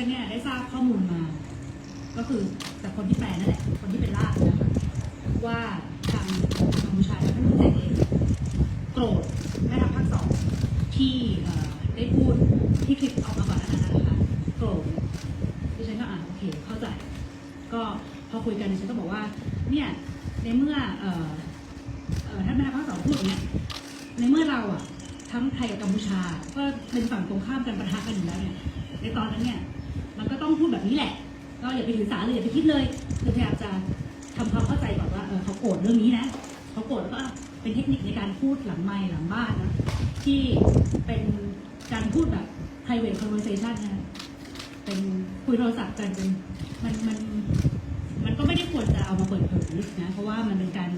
ฉันเนี่ยได้ทราบข้อมูลมา ก็คือจากคนที่แปลนั่นแหละ คนที่เป็นล่ามนะคะว่าทางกัมพูชาท่านผู้เสกเองโกรธแม่ทัพภาคสองที่ได้พูดที่คลิปออกมาก่อนหน้านั้นนะคะโกรธดิฉันก็อ่านโอเคเข้าใจ ก็พอคุยกันดิฉันก็บอกว่าเนี่ยในเมื่ออท่านแม่ทัพภาคสองพูดอย่างเงี้ยในเมื่อเราอะทั้งไทยกับกัมพูชา ก็เป็นฝั่งตรงข้ามกันปะทะกันอยู่แล้วเนี่ยในตอนนั้นเนี่ย มันก็ต้องพูดแบบนี้แหละ ก็อย่าไปถือสาเลยอย่าไปคิดเลยคือพยายามจะทำความเข้าใจก่อนว่าเออเขาโกรธเรื่องนี้นะเขาโกรธแล้วก็เป็นเทคนิคในการพูดหลังไมหลังบ้านนะที่เป็นการพูดแบบ private conversation นะเป็นคุยโทรศัพท์กันเป็นมันมันมันก็ไม่ได้ควรจะเอามาเปิดเผยนะ เพราะว่ามันเป็นการ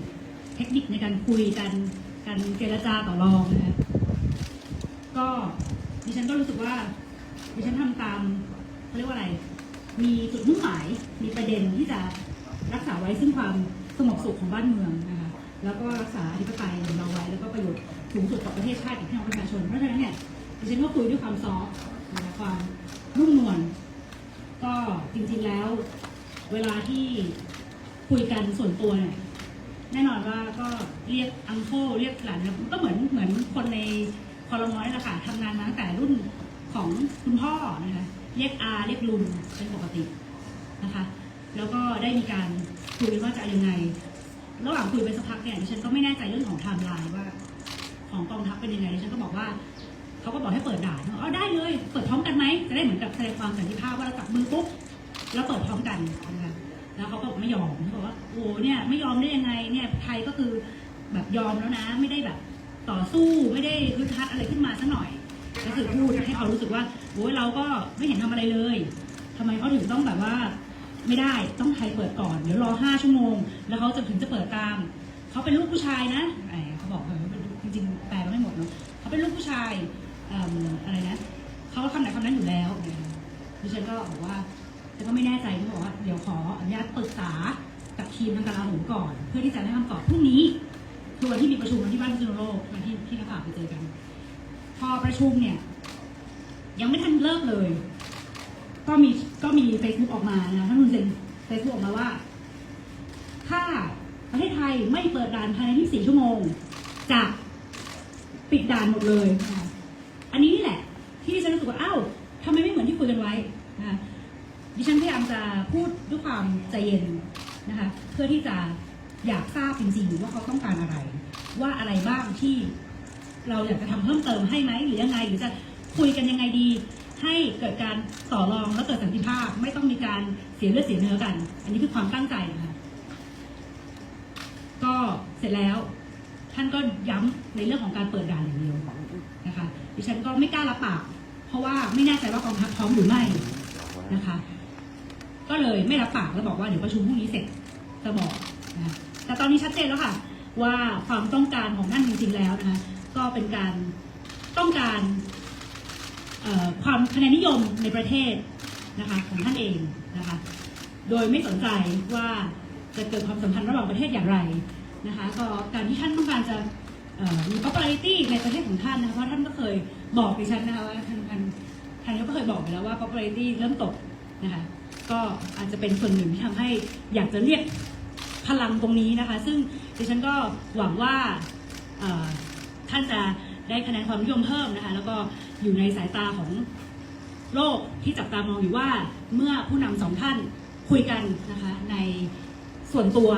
เทคนิคในการคุยกันการเจรจาต่อรองนะคะก็ดิฉันก็รู้สึกว่าดิฉันทำตาม เขาเรียกว่าอะไร มีจุดมุ่งหมาย มีประเด็นที่จะรักษาไว้ซึ่งความสงบสุขของบ้านเมืองนะคะ แล้วก็รักษาอธิปไตยของเราไว้ แล้วก็ประโยชน์สูงสุดต่อประเทศชาติกับพี่น้องประชาชน เพราะฉะนั้นเนี่ยดิฉันก็คุยด้วยความซอฟต์นะคะความนุ่มนวล ก็จริงๆแล้ว เวลาที่คุยกันส่วนตัวเนี่ยแน่นอนว่าก็เรียกอังโคเรียกหลานก็เหมือนเหมือนคนในคอรมอนี่แหละค่ะทำงานมาตั้งแต่รุ่นของคุณพ่อนะคะ เรียกอาเรียกลุงเป็นปกตินะคะ แล้วก็ได้มีการคุยกันว่าจะยังไง ระหว่างคุยไปสักพักเนี่ยดิฉันก็ไม่แน่ใจเรื่องของไทม์ไลน์ว่า ของกองทัพเป็นยังไงดิฉันก็บอกว่าเขาก็บอกให้เปิดด่านอ๋อได้เลย เปิดพร้อมกันไหมจะได้เหมือนกับแสดงความสันติภาพว่าเราจับมือปุ๊บแล้วเปิดพร้อมกันนะคะแล้วเขาก็บอกไม่ยอมเขาบอกว่าโอ้เนี่ยไม่ยอมได้ยังไงเนี่ยไทยก็คือแบบยอมแล้วนะ ไม่ได้แบบต่อสู้ไม่ได้รึทัดอะไรขึ้นมาสักหน่อย ก็คือพูดให้เขารู้สึกว่าโอ้ยเราก็ไม่เห็นทำอะไรเลยทำไมเขาถึงต้องแบบว่า ไม่ได้ต้องไทยเปิดก่อนเดี๋ยวรอห้าชั่วโมง แล้วเขาจะถึงจะเปิดตามเขาเป็นลูกผู้ชายนะไอเขาบอกเขาเป็นจริงๆแปลไม่หมดเนาะเขาเป็นลูกผู้ชายอะไรนะเขาคำไหนคำนั้นอยู่แล้วดิฉันก็บอกว่าแต่ก็ไม่แน่ใจที่บอกว่าเดี๋ยวขออนุญาตปรึกษากับทีมทางการลาโหมก่อน เพื่อที่จะได้คำตอบพรุ่งนี้คือวันที่มีประชุมวันที่บ้านพิษณุโลกวันที่ที่นักข่าวไปเจอกัน พอประชุมเนี่ย ยังไม่ทันเลิกเลย ก็มีก็มีเฟซบุ๊กออกมานะท่านคุณเซนเฟซบุ๊กออกมาว่า ถ้าประเทศไทยไม่เปิดด่านภายใน 24 ชั่วโมง จะปิดด่านหมดเลย อันนี้นี่แหละ ที่ดิฉันรู้สึกว่าอ้าวทำไมไม่เหมือนที่คุยกันไว้นะดิฉันพยายามจะพูดด้วยความใจเย็นนะคะ เพื่อที่จะอยากทราบจริงๆว่าเขาต้องการอะไร ว่าอะไรบ้างที่ เราอยากจะทำเพิ่มเติมให้ไหมหรือยังไงหรือจะคุยกันยังไงดี ให้เกิดการต่อรองและเกิดสันติภาพ ไม่ต้องมีการเสียเลือดเสียเนื้อกัน อันนี้คือความตั้งใจนะคะก็เสร็จแล้วท่านก็ย้ำในเรื่องของการเปิดด่านอย่างเดียวนะคะดิฉันก็ไม่กล้ารับปากเพราะว่าไม่แน่ใจว่ากองทัพพร้อมหรือไม่นะคะ ก็เลยไม่รับปากแล้วบอกว่าเดี๋ยวประชุมพรุ่งนี้เสร็จจะบอกนะคะแต่ตอนนี้ชัดเจนแล้วค่ะ ว่าความต้องการของท่านจริงๆแล้วนะคะ ก็เป็นการต้องการความคะแนนนิยมในประเทศนะคะของท่านเองนะคะโดยไม่สนใจว่าจะเกิดความสัมพันธ์ระหว่างประเทศอย่างไรนะคะก็การที่ท่านต้องการจะมี popularity ในประเทศของท่านนะคะเพราะท่านก็เคยบอกดิฉันนะคะว่าท่านท่านท่านก็เคยบอกไปแล้วว่า popularity เริ่มตกนะคะก็อาจจะเป็นส่วนหนึ่งที่ทำให้อยากจะเรียกพลังตรงนี้นะคะ ซึ่งดิฉันก็หวังว่า ท่านจะได้คะแนนความนิยมเพิ่มนะคะ แล้วก็อยู่ในสายตาของโลกที่จับตามองอยู่ว่าเมื่อผู้นำสองท่านคุยกันนะคะในส่วนตัว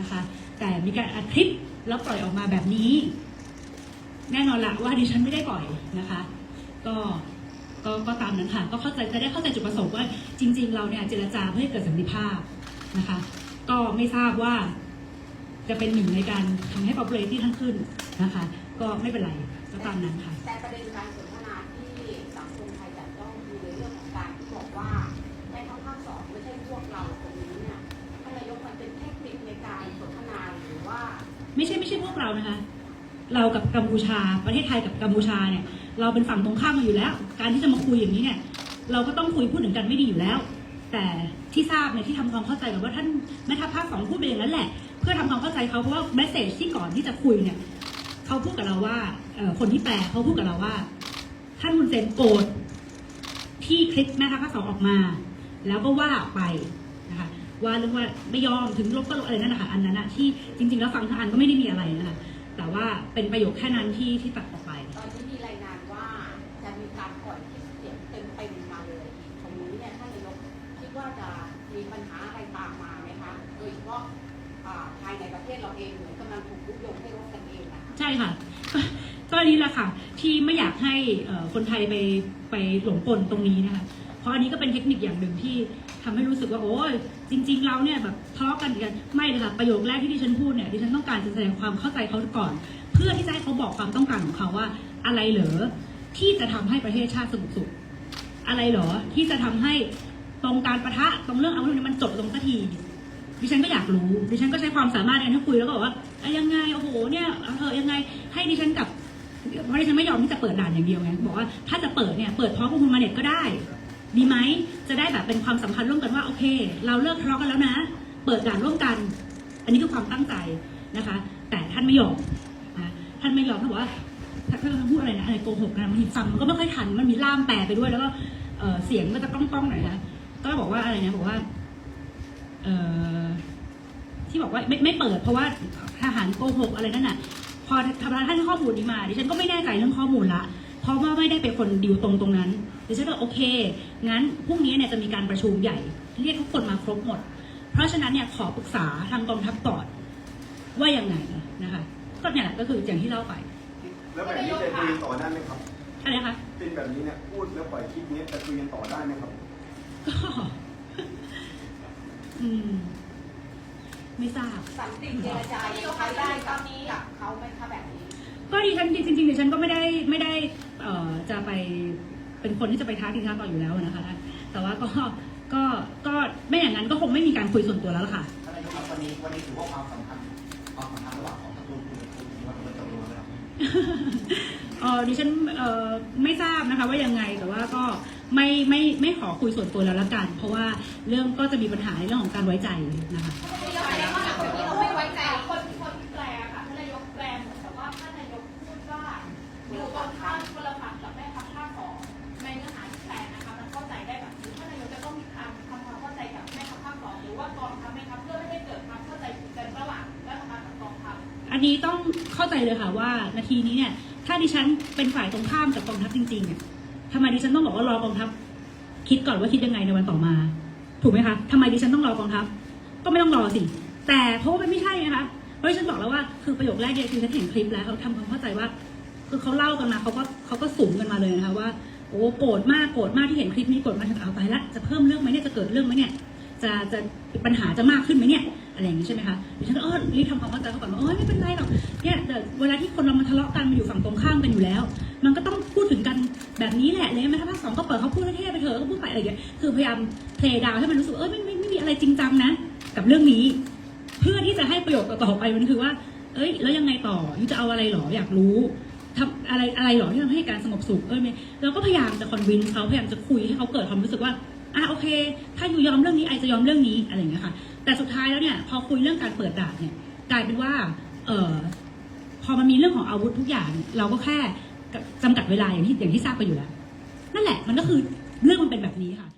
นะคะ แต่มีการอัดคลิปแล้วปล่อยออกมาแบบนี้ แน่นอนละว่าดิฉันไม่ได้ปล่อยนะคะ ก็ก็ก็ตามนั้นค่ะ ก็เข้าใจจะได้เข้าใจจุดประสงค์ว่าจริง ๆ เราเนี่ยเจรจาเพื่อให้เกิดสันติภาพนะคะ ก็ไม่ทราบว่า จะเป็นหนึ่งในการทำให้ popularity ท่านขึ้นนะคะ ก็ไม่เป็นไรก็ตามนั้นค่ะ แต่ประเด็นการสนทนาที่สังคมไทยจับต้องคือในเรื่องของการที่บอกว่าแม่ทัพภาคสองไม่ใช่พวกเราตรงนี้เนี่ยท่านนายกมันเป็นเทคนิคในการสนทนาหรือว่า ไม่ใช่ไม่ใช่พวกเรานะคะ เรากับกัมพูชา ประเทศไทยกับกัมพูชาเนี่ย เราเป็นฝั่งตรงข้ามกันอยู่แล้ว การที่จะมาคุยอย่างนี้เนี่ยเราก็ต้องคุยพูดถึงกันไม่ดีอยู่แล้ว แต่ที่ทราบเนี่ยที่ทำความเข้าใจกับว่าท่านแม่ทัพภาคสองพูดไปอย่างนั้นแหละเพื่อทำความเข้าใจเขาเพราะว่าแมสเซจที่ก่อนที่จะคุยเนี่ยเขาพูดกับเราว่าคนที่แปลเขาพูดกับเราว่า ท่านคุณเซนโกรธที่คลิปแม่ทัพภาคสองออกมา แล้วก็ว่าไปนะคะว่าเรื่องว่าไม่ยอมถึงลบก็ลบอะไรนั่นนะคะอันนั้นอะที่จริง ๆ แล้วฟังทั้งอันก็ไม่ได้มีอะไรนะคะแต่ว่าเป็นประโยคแค่นั้นที่ที่ตัดออกไป ตอนนี้มีรายงานว่าจะมีการปล่อยคลิปเสียงเต็มเต็มาเลยตรงนี้เนี่ยท่านนายกคิดว่าจะมีปัญหาอะไรตามมาไหมคะโดยเฉพาะ ภายในประเทศเราเองเหมือนกำลังถูกยุยงให้รบกันเองนะใช่ค่ะก็นี้แหละค่ะที่ไม่อยากให้คนไทยไปไปหลงกลตรงนี้นะคะเพราะอันนี้ก็เป็นเทคนิคอย่างหนึ่งที่ทำให้รู้สึกว่าโอ้ยจริง ๆ เราเนี่ยแบบทะเลาะกันกันไม่เลยค่ะประโยคแรกที่ดิฉันพูดเนี่ยดิฉันต้องการจะแสดงความเข้าใจเขาก่อน เพื่อที่จะให้เขาบอกความต้องการของเขาว่าอะไรเหรอที่จะทำให้ประเทศชาติสงบสุข อะไรเหรอที่จะทำให้ตรงการประทะตรงเรื่องอาวุธนี้มันจบลงสักที ดิฉันก็อยากรู้ ดิฉันก็ใช้ความสามารถในการคุยแล้วก็บอกว่าอยังไง โอ้โห เนี่ยเออยังไง ให้ดิฉันกับเพราะดิฉันไม่ยอมที่จะเปิดด่านอย่างเดียวไง บอกว่าถ้าจะเปิดเนี่ย เปิดพร้อมกับคุณมาเน็ตก็ได้ ดีไหม จะได้แบบเป็นความสัมพันธ์ร่วมกันว่า โอเค เราเลิกทะเลาะกันแล้วนะ เปิดด่านร่วมกัน อันนี้คือความตั้งใจนะคะ แต่ท่านไม่ยอมนะท่านไม่ยอมท่านบอกว่าท่านพูดอะไรนะอะไรโกหกนะบางทีฟังมันก็ไม่ค่อยทัน มันมีล่ามแปลไปด้วย แล้วก็เสียงก็จะก้องๆหน่อยนะ ก็บอกว่าอะไรนะ บอกว่า เออ ที่บอกว่าไม่ไม่เปิด เพราะว่าทหารโกหกอะไรนั่นน่ะ พอทำร้ายท่านข้อมูลนี้มาดิฉันก็ไม่แน่ใจเรื่องข้อมูลละ เพราะว่าไม่ได้เป็นคนดิวตรงตรงนั้นดิฉันก็โอเค งั้นพรุ่งนี้เนี่ยจะมีการประชุมใหญ่ เรียกทุกคนมาครบหมด เพราะฉะนั้นเนี่ยขอปรึกษาทางกองทัพก่อนว่ายังไงนะคะก็เนี่ยแหละก็คืออย่างที่เล่าไป แล้วแบบนี้จะคุยต่อได้ไหมครับอะไรนะคะเป็นแบบนี้เนี่ยพูดแล้วปล่อยคลิปนี้จะคุยกันต่อได้ไหมครับก็ อืม ไม่ทราบ สันติเจรจายังใช้ได้กับกับเขาไหมคะแบบนี้ ก็ดิฉันจริงๆดิฉันก็ไม่ได้ไม่ได้เอ่อจะไปเป็นคนที่จะไปท้าทีท้าต่ออยู่แล้วนะคะ แต่ว่าก็ก็ก็ไม่อย่างนั้นก็คงไม่มีการคุยส่วนตัวแล้วล่ะค่ะ ท่านนายกครับวันนี้วันนี้ถือว่าความสัมพันธ์ความสัมพันธ์ระหว่างของตระกูลคุณกับคุณถือว่ามันจบลงแล้วเออดิฉันเออไม่ทราบนะคะว่ายังไงแต่ว่าก็ไม่ไม่ไม่ขอคุยส่วนตัวแล้วละกัน เพราะว่าเรื่องก็จะมีปัญหาในเรื่องของการไว้ใจนะคะนายกแปลว่า อันนี้ต้องเข้าใจเลยค่ะว่านาทีนี้เนี่ย ถ้าดิฉันเป็นฝ่ายตรงข้ามกับกองทัพจริงๆเนี่ยทำไมดิฉันต้องบอกว่ารอกองทัพ คิดก่อนว่าคิดยังไงในวันต่อมา ถูกไหมคะทำไมดิฉันต้องรอกองทัพ ก็ไม่ต้องรอสิ แต่เพราะว่ามันไม่ใช่นะคะเพราะดิฉันบอกแล้วว่าคือประโยคแรกเนี่ยคือฉันเห็นคลิปแล้วเขาทำความเข้าใจว่า คือเขาเล่ากันมาเขาก็เขาก็สูงกันมาเลยนะคะว่าโอ้โกรธมากโกรธมากที่เห็นคลิปนี้โกรธมากฉันเอาไปละจะเพิ่มเรื่องไหมเนี่ยจะเกิดเรื่องไหมเนี่ยจะจะปัญหาจะมากขึ้นไหมเนี่ย อะไรอย่างนี้ใช่ไหมคะดิฉันก็เออรีบทำความเข้าใจเขาก่อนว่าเออไม่เป็นไรหรอกเนี่ยแต่เวลาที่คนเรามาทะเลาะกันมาอยู่ฝั่งตรงข้ามกันอยู่แล้ว มันก็ต้องพูดถึงกันแบบนี้แหละเลยไหมคะภาคสองก็เปิดเขาพูดเท่ๆไปเถอะก็พูดไปอะไรอย่างเงี้ยคือพยายามเพลย์ดาวให้มันรู้สึกเออไม่ไม่ไม่มีอะไรจริงจังนะ กับเรื่องนี้ เพื่อที่จะให้ประโยคต่อไปมันคือว่า เอ้ย แล้วยังไงต่อยูจะเอาอะไรหรออยากรู้ทำอะไรอะไรหรอที่ทำให้การสงบสุขเอ้ยไม่เราก็พยายามจะคอนวินเขาพยายามจะคุยให้เขาเกิดความรู้สึกว่าอะโอเค ถ้าอยู่ยอมเรื่องนี้ไอจะยอมเรื่องนี้อะไรอย่างเงี้ยค่ะ แต่สุดท้ายแล้วเนี่ยพอคุยเรื่องการเปิดด่านเนี่ยกลายเป็นว่าเออพอมันมีเรื่องของอาวุธทุกอย่าง เราก็แค่จำกัดเวลาอย่างที่อย่างที่ทราบไปอยู่แล้ว นั่นแหละมันก็คือเรื่องมันเป็นแบบนี้ค่ะ